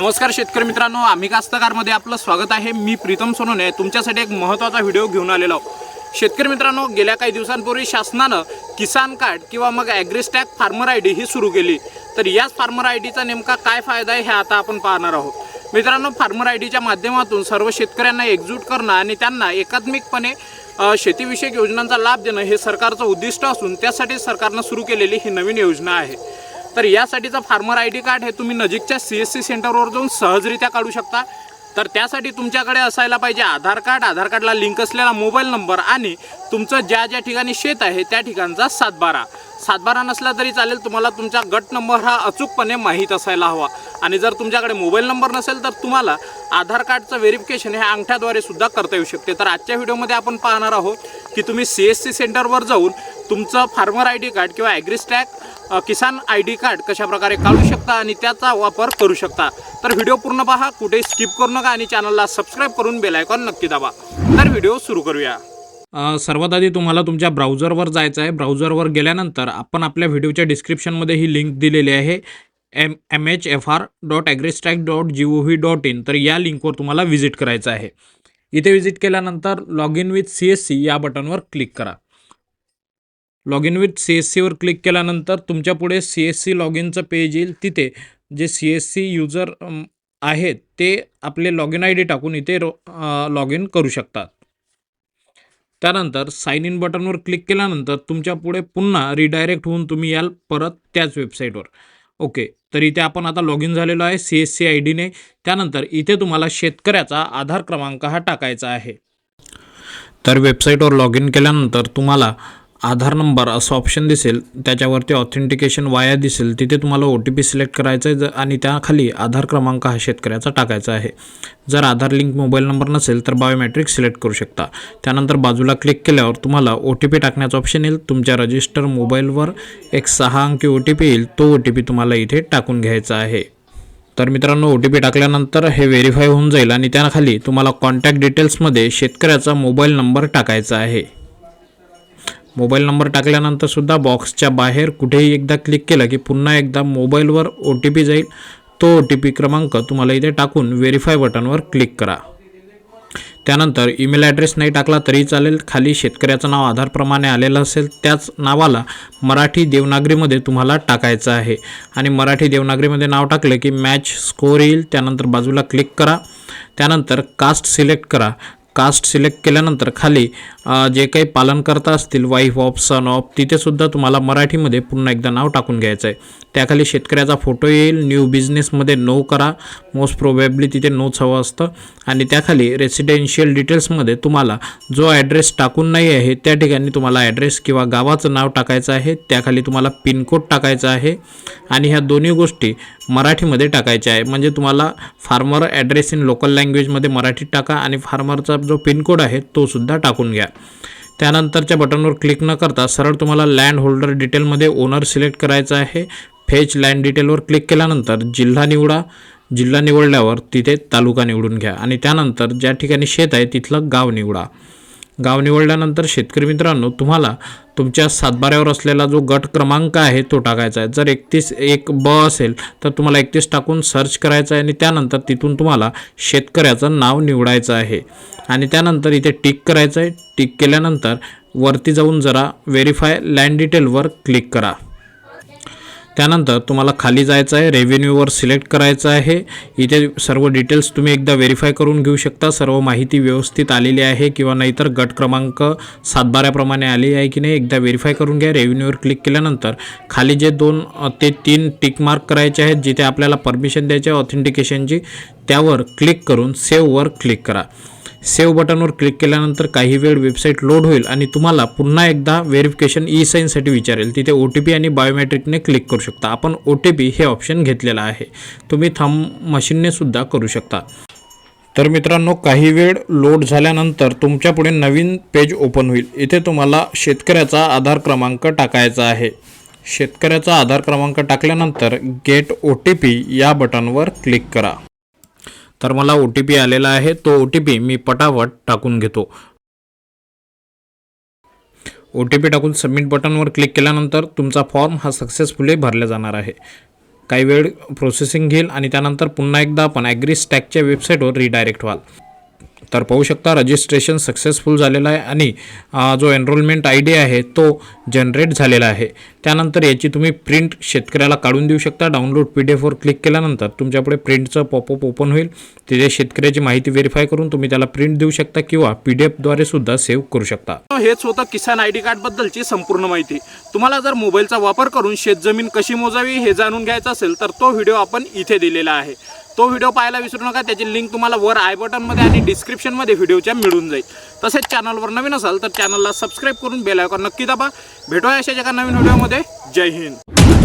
नमस्कार शेतकरी मित्रांनो आम्ही कास्तकारमध्ये आपलं स्वागत आहे. मी प्रीतम सोनोने तुमच्यासाठी एक महत्त्वाचा व्हिडिओ घेऊन आलेलो आहोत. शेतकरी मित्रांनो गेल्या काही दिवसांपूर्वी शासनानं किसान कार्ड किंवा मग ॲग्रिस्टॅक फार्मर आय डी ही सुरू केली. तर याच फार्मर आय डीचा नेमका काय फायदा आहे हे आता आपण पाहणार आहोत. मित्रांनो फार्मर आय डीच्या माध्यमातून सर्व शेतकऱ्यांना एकजूट करणं आणि त्यांना एकात्मिकपणे शेतीविषयक योजनांचा लाभ देणं हे सरकारचं उद्दिष्ट असून त्यासाठी सरकारनं सुरू केलेली ही नवीन योजना आहे. तर यासाठीचं फार्मर आय डी कार्ड हे तुम्ही नजीकच्या सी एस सी सेंटरवर जाऊन सहजरित्या काढू शकता. तर त्यासाठी तुमच्याकडे असायला पाहिजे आधार कार्ड. आधार कार्डला लिंक असलेला मोबाईल नंबर आणि तुमचं ज्या ज्या ठिकाणी शेत आहे त्या ठिकाणचा सातबारा. सातबारा नसला तरी चालेल तुम्हाला तुमचा गट नंबर हा अचूकपणे माहीत असायला हवा. आणि जर तुमच्याकडे मोबाईल नंबर नसेल तर तुम्हाला आधार कार्डचं व्हेरिफिकेशन हे अंगठ्याद्वारे सुद्धा करता येऊ शकते. तर आजच्या व्हिडिओमध्ये आपण पाहणार आहोत की तुम्ही सी एस सी सेंटरवर जाऊन तुमचं फार्मर आय डी कार्ड किंवा ॲग्रीस्टॅक किसान आय डी कार्ड कशाप्रकारे काढू शकता आणि त्याचा वापर करू शकता? तर व्हिडिओ पूर्ण पहा कुठे स्किप करू नका आणि चॅनलला सबस्क्राईब करून बेलायकॉन नक्की दाबा. तर व्हिडिओ सुरू करूया. सर्वात आधी तुम्हाला तुमच्या ब्राउझरवर जायचं आहे. ब्राउझरवर गेल्यानंतर आपण आपल्या व्हिडिओच्या डिस्क्रिप्शनमध्ये ही लिंक दिलेली आहे. M M H F R dot AgriStack dot G O V dot in तर या लिंकवर तुम्हाला व्हिजिट करायचं आहे. इथे व्हिजिट केल्यानंतर log in with C S C या बटनवर क्लिक करा. Log in with C S सीवर क्लिक केल्यानंतर तुमच्यापुढे सी एस सी लॉग इनचं पेज येईल. तिथे जे सी एस सी युजर आहेत ते आपले लॉग इन आय डी टाकून इथे लॉग इन करू शकतात. त्यानंतर साइन इन बटनवर क्लिक केल्यानंतर तुमच्यापुढे पुन्हा रिडायरेक्ट होऊन तुम्ही याल परत त्याच वेबसाईटवर ओके तर इथे आपण आता लॉग इन झालेलो आहे सी एस सी आय डीने त्यानंतर इथे तुम्हाला शेतकऱ्याचा आधार क्रमांक हा टाकायचा आहे. तर वेबसाईटवर लॉग इन केल्यानंतर तुम्हाला आधार नंबर असं ऑप्शन दिसेल त्याच्यावरती ऑथेंटिकेशन वाया दिसेल तिथे तुम्हाला ओ टी पी सिलेक्ट करायचं आहे ज- आणि त्याखाली आधार क्रमांक हा शेतकऱ्याचा टाकायचा आहे. जर आधार लिंक मोबाईल नंबर नसेल तर बायोमॅट्रिक सिलेक्ट करू शकता. त्यानंतर बाजूला क्लिक केल्यावर तुम्हाला ओ टी पी टाकण्याचा ऑप्शन येईल. तुमच्या रजिस्टर मोबाईलवर एक सहा अंकी ओ टी पी येईल. तो ओ टी पी तुम्हाला इथे टाकून घ्यायचा आहे. तर मित्रांनो ओ टी पी टाकल्यानंतर हे व्हेरीफाय होऊन जाईल आणि त्याखाली तुम्हाला कॉन्टॅक्ट डिटेल्समध्ये शेतकऱ्याचा मोबाईल नंबर टाकायचा आहे. मोबाईल नंबर टाकल्यानंतरसुद्धा बॉक्सच्या बाहेर कुठेही एकदा क्लिक केलं की पुन्हा एकदा मोबाईलवर ओ टी पी जाईल. तो ओ टी पी क्रमांक तुम्हाला इथे टाकून व्हेरीफाय बटनवर क्लिक करा. त्यानंतर ईमेल ॲड्रेस नाही टाकला तरी चालेल. खाली शेतकऱ्याचं नाव आधारप्रमाणे आलेलं असेल त्याच नावाला मराठी देवनागरीमध्ये तुम्हाला टाकायचं आहे. आणि मराठी देवनागरीमध्ये नाव टाकलं की मॅच स्कोर येईल. त्यानंतर बाजूला क्लिक करा. त्यानंतर कास्ट सिलेक्ट करा. कास्ट सिलेक्ट केल्यानंतर खाली जे काही पालनकर्ता असतील वाईफ ऑफ सन ऑफ तिथेसुद्धा तुम्हाला मराठीमध्ये पुन्हा एकदा नाव टाकून घ्यायचं आहे त्याखाली शेतकऱ्याचा फोटो येईल न्यू बिझनेसमध्ये नो करा मोस्ट प्रोबेबली तिथे नोच हवं असतं. आणि त्याखाली रेसिडेन्शियल डिटेल्समध्ये तुम्हाला जो ॲड्रेस टाकून नाही आहे त्या ठिकाणी तुम्हाला ॲड्रेस किंवा गावाचं नाव टाकायचं आहे त्याखाली तुम्हाला पिनकोड टाकायचा आहे. आणि ह्या दोन्ही गोष्टी मराठीमध्ये टाकायच्या आहे. म्हणजे तुम्हाला फार्मर ॲड्रेस इन लोकल लँग्वेजमध्ये मराठीत टाका आणि फार्मरचा जो पिनकोड आहे तो सुद्धा टाकून घ्या. त्यानंतरच्या बटनवर क्लिक न करता सरळ तुम्हाला लँड होल्डर डिटेलमध्ये ओनर सिलेक्ट करायचं आहे. फेच लँड डिटेलवर क्लिक केल्यानंतर जिल्हा निवडा. जिल्हा निवडल्यावर तिथे तालुका निवडून घ्या. आणि त्यानंतर ज्या ठिकाणी शेत आहे तिथलं गाव निवडा. गाव निवडल्यानंतर शेतकरी मित्रांनो तुम्हाला तुमच्या सातबाऱ्यावर असलेला जो गट क्रमांक आहे तो टाकायचा आहे. जर एकतीस एक ब असेल तर तुम्हाला एकतीस टाकून सर्च करायचं आहे आणि त्यानंतर तिथून तुम्हाला शेतकऱ्याचं नाव निवडायचं आहे. आणि त्यानंतर इथे टिक करायचं आहे. टिक केल्यानंतर वरती जाऊन जरा व्हेरीफाय लँड डिटेलवर क्लिक करा. त्यानंतर तुम्हाला खाली जायचं आहे रेव्हेन्यूवर सिलेक्ट करायचं आहे. इथे सर्व डिटेल्स तुम्ही एकदा व्हेरीफाय करून घेऊ शकता. सर्व माहिती व्यवस्थित आलेली आहे किंवा नाहीतर गट क्रमांक सातबाऱ्याप्रमाणे आली आहे की नाही एकदा व्हेरीफाय करून घ्या. रेव्हेन्यूवर क्लिक केल्यानंतर खाली जे दोन ते तीन टिक मार्क करायचे आहेत जिथे आपल्याला परमिशन द्यायची आहे ऑथेंटिकेशनची त्यावर क्लिक करून सेव्हवर क्लिक करा. सेव्ह बटनवर क्लिक केल्यानंतर काही वेळ वेबसाईट लोड होईल आणि तुम्हाला पुन्हा एकदा व्हेरिफिकेशन ई साईनसाठी विचारेल. तिथे ओ टी पी आणि बायोमेट्रिकने क्लिक करू शकता. आपण ओ टी पी हे ऑप्शन घेतलेलं आहे. तुम्ही थंब मशीनने सुद्धा करू शकता. तर मित्रांनो काही वेळ लोड झाल्यानंतर तुमच्यापुढे नवीन पेज ओपन होईल. इथे तुम्हाला शेतकऱ्याचा आधार क्रमांक टाकायचा आहे. शेतकऱ्याचा आधार क्रमांक टाकल्यानंतर गेट ओ टी पी या बटनवर क्लिक करा. तर मला ओ टी पी आलेला आहे तो ओ टी पी मी पटापट टाकून घेतो. ओ टी पी टाकून सबमिट बटनवर क्लिक केल्यानंतर तुमचा फॉर्म हा सक्सेसफुली भरला जाणार आहे. काही वेळ प्रोसेसिंग घेईल आणि त्यानंतर पुन्हा एकदा आपण ॲग्री स्टॅकच्या वेबसाईटवर रिडायरेक्ट व्हाल. तर पाहू शकता रजिस्ट्रेशन सक्सेसफुल झालेलं आहे आणि जो एनरोलमेंट आय डी आहे तो जनरेट झालेला आहे. त्यानंतर याची तुम्ही प्रिंट शेतकऱ्याला काढून देऊ शकता. डाउनलोड पी डी एफवर क्लिक केल्यानंतर तुमच्यापुढे प्रिंटचं पॉपअप ओपन होईल. तिथे शेतकऱ्याची माहिती व्हेरीफाय करून तुम्ही त्याला प्रिंट देऊ शकता किंवा पी डी एफद्वारे सुद्धा सेव्ह करू शकता. हेच होतं किसान आय डी कार्डबद्दलची संपूर्ण माहिती. तुम्हाला जर मोबाईलचा वापर करून शेतजमीन कशी मोजावी हे जाणून घ्यायचं असेल तर तो व्हिडिओ आपण इथे दिलेला आहे. तो व्हिडिओ पाहायला विसरू नका. त्याची लिंक तुम्हाला वर आय बटनमध्ये आणि डिस्क्रिप्शनमध्ये व्हिडिओच्या मिळून जाईल. तसेच चॅनलवर नवीन असाल तर चॅनलला सबस्क्राईब करून बेल आयकॉन नक्की दाबा. भेटूया अशा एका नवीन व्हिडिओमध्ये जय हिंद.